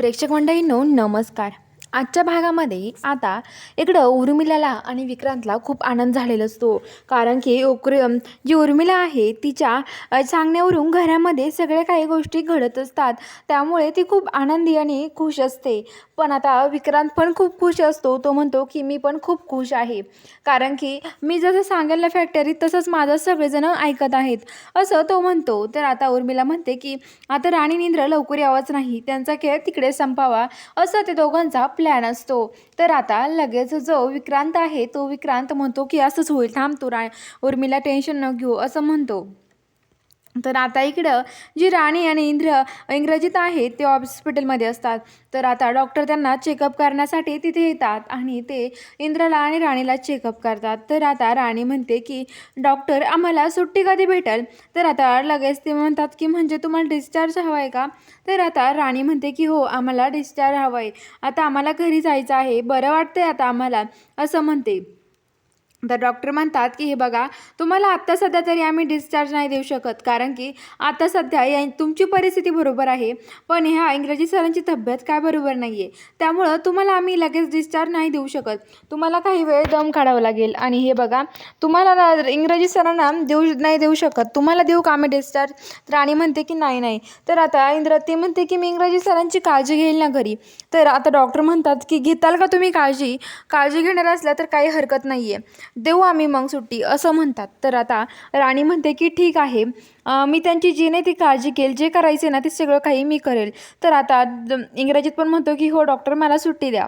प्रेक्षक मंडळींनो नमस्कार. आजच्या भागामध्ये आता इकडं उर्मिलाला आणि विक्रांतला खूप आनंद झालेला असतो. कारण की उक्र जी उर्मिला आहे तिच्या सांगण्यावरून घरामध्ये सगळ्या काही गोष्टी घडत असतात. त्यामुळे ती खूप आनंदी आणि खुश असते. पण आता विक्रांत पण खूप खुश असतो. तो म्हणतो की मी पण खूप खुश आहे. कारण की मी जसं सांगेल फॅक्टरीत तसंच माझं सगळेजण ऐकत आहेत. असं तो म्हणतो. तर आता उर्मिला म्हणते की आता राणी निंद्र लवकर यावंच नाही. त्यांचा खेळ तिकडे संपावा. असं ते दोघांचा प्लॅन असतो. तर आता लगेच जो विक्रांत आहे तो विक्रांत म्हणतो की असंच होईल थांबतो रा उर्मिला टेन्शन न घेऊ असं म्हणतो. तर आता इकडं जी राणी आणि इंद्र इंग्रजीत आहेत ते हॉस्पिटलमध्ये असतात. तर आता डॉक्टर त्यांना चेकअप करण्यासाठी तिथे येतात आणि ते इंद्रला आणि राणीला चेकअप करतात. तर आता राणी म्हणते की डॉक्टर आम्हाला सुट्टी कधी भेटेल? तर आता लगेच ते म्हणतात की म्हणजे तुम्हाला डिस्चार्ज हवा आहे का? तर आता राणी म्हणते की हो आम्हाला डिस्चार्ज हवा आहे आता आम्हाला घरी जायचं आहे. बरं वाटतंय आता आम्हाला असं म्हणते. तर डॉक्टर म्हणतात की हे बघा तुम्हाला आत्ता सध्या तरी आम्ही डिस्चार्ज नाही देऊ शकत कारण की आता सध्या या तुमची परिस्थिती बरोबर आहे पण ह्या इंग्रजी सरांची तब्येत काय बरोबर नाही आहे त्यामुळं तुम्हाला आम्ही लगेच डिस्चार्ज नाही देऊ शकत. तुम्हाला काही वेळ दम काढावं लागेल. आणि हे बघा तुम्हाला इंग्रजी सरांना देऊ नाही देऊ शकत. तुम्हाला देऊ का आम्ही डिस्चार्ज तर राणी म्हणते की नाही नाही. तर आता इंद्र ते म्हणते की मी इंग्रजी सरांची काळजी घेईल ना घरी. तर आता डॉक्टर म्हणतात की घेताल का तुम्ही काळजी? काळजी घेणार असल्या तर काही हरकत नाही आहे देऊ आम्ही मग सुट्टी असं म्हणतात. तर आता राणी म्हणते की ठीक आहे. मी त्यांची जी नाही ती काळजी घेईल. जे करायचे ना ते सगळं काही मी करेल. तर आता द- इंग्रजीत पण म्हणतो की हो डॉक्टर मला सुट्टी द्या.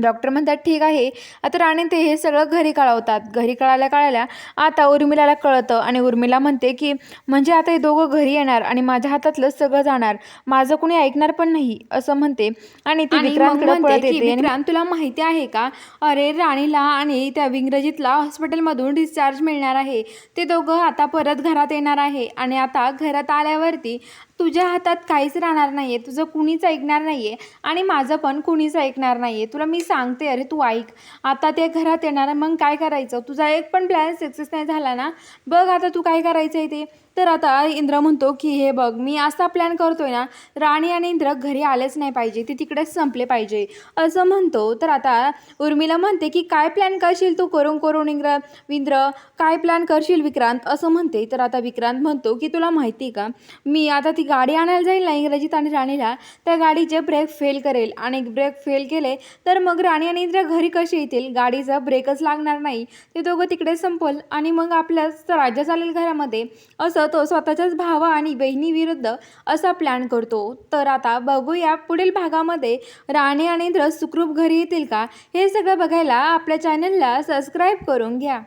डॉक्टर म्हणतात ठीक आहे आता राणी ते हे सगळं घरी कळवतात. घरी कळायला कळायला आता उर्मिलाला कळतं आणि उर्मिला म्हणते की म्हणजे आता हे दोघं घरी येणार आणि माझ्या हातातलं सगळं जाणार. माझं कुणी ऐकणार पण नाही असं म्हणते. आणि ती विक्रांत तुला माहिती आहे का? अरे राणीला आणि त्या इंग्रजीतला हॉस्पिटलमधून डिस्चार्ज मिळणार आहे. ते दोघं आता परत घरात येणार आहे आणि आता घरात आल्यावरती तुझ्या हातात काहीच राहणार नाही आहे तुझं कुणीच ऐकणार नाही आहे आणि माझं पण कुणीच ऐकणार नाही आहे तुला मी सांगते अरे तू ऐक आता ते घरात येणार मग काय करायचं? तुझा एक पण प्लॅन सक्सेस नाही झाला ना? बघ आता तू काय करायचं आहे ते. तर आता इंद्र म्हणतो की हे बघ मी असा प्लॅन करतोय ना राणी आणि इंद्र घरी आलेच नाही पाहिजे ते तिकडेच संपले पाहिजे. असं म्हणतो. तर आता उर्मिला म्हणते की काय प्लॅन करशील तू करून करून इंद्र? इंद्र काय प्लॅन करशील विक्रांत? असं म्हणते. तर आता विक्रांत म्हणतो की तुला माहिती आहे का? मी आता ती गाडी आणायला जाईल ना इंग्रजीत आणि राणीला त्या गाडीचे ब्रेक फेल करेल. आणि ब्रेक फेल केले तर मग मग राणी आणि इंदिरा घरी कसे येतील? गाडीचा ब्रेकच लागणार नाही. ते दोघं तिकडे संपल आणि मग आपल्याच राज्य चालेल घरामध्ये. असं तो स्वतःच्याच भावा आणि बहिणीविरुद्ध असा प्लॅन करतो. तर आता बघूया पुढील भागामध्ये राणी आणि इंद्र सुखरूप घरी येतील का? हे सगळं बघायला आपल्या चॅनलला सबस्क्राईब करून घ्या.